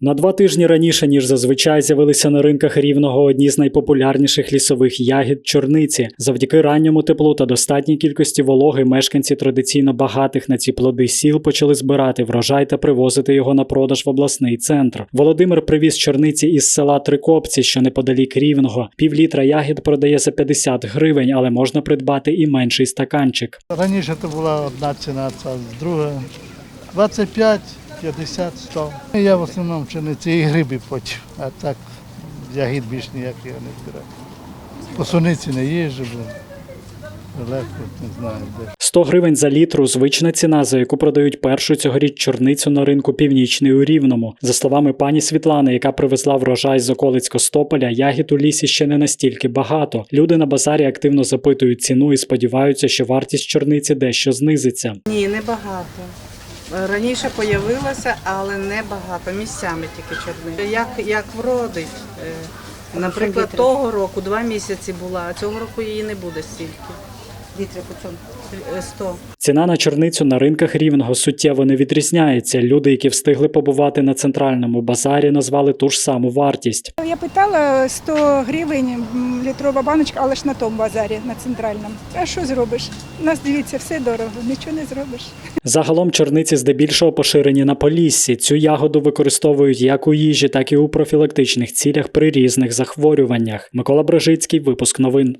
На два тижні раніше, ніж зазвичай, з'явилися на ринках рівного одні з найпопулярніших лісових ягід чорниці. Завдяки ранньому теплу та достатній кількості вологи мешканці традиційно багатих на ці плоди сіл почали збирати врожай та привозити його на продаж в обласний центр. Володимир привіз чорниці із села Трикопці, що неподалік рівного. Півлітра ягід продає за 50 гривень, але можна придбати і менший стаканчик. Раніше то була одна ціна, це друга 25, 50, 100. Я в основному пшениці і гриби потім, а так ягід більш ніяк я не збираю. По суниці не їжджу, бо легко не знаю де. 100 гривень за літру звична ціна, за яку продають першу цьогоріч чорницю на ринку північний у Рівному. За словами пані Світлани, яка привезла врожай з околиць Костополя, ягід у лісі ще не настільки багато. Люди на базарі активно запитують ціну і сподіваються, що вартість чорниці дещо знизиться. Ні, небагато. Раніше з'явилося, але не багато. Місцями тільки чорний. Як, як вродить. Е, Наприклад, того року два місяці була, а цього року її не буде стільки. Літри по? Е, 100. Ціна на чорницю на ринках рівного суттєво не відрізняється. Люди, які встигли побувати на центральному базарі, назвали ту ж саму вартість. Я питала 100 гривень літрова баночка, але ж на тому базарі, на центральному. А що зробиш? У нас дивіться, все дорого, нічого не зробиш. Загалом чорниці здебільшого поширені на Поліссі. Цю ягоду використовують як у їжі, так і у профілактичних цілях при різних захворюваннях. Микола Брижицький, випуск новин.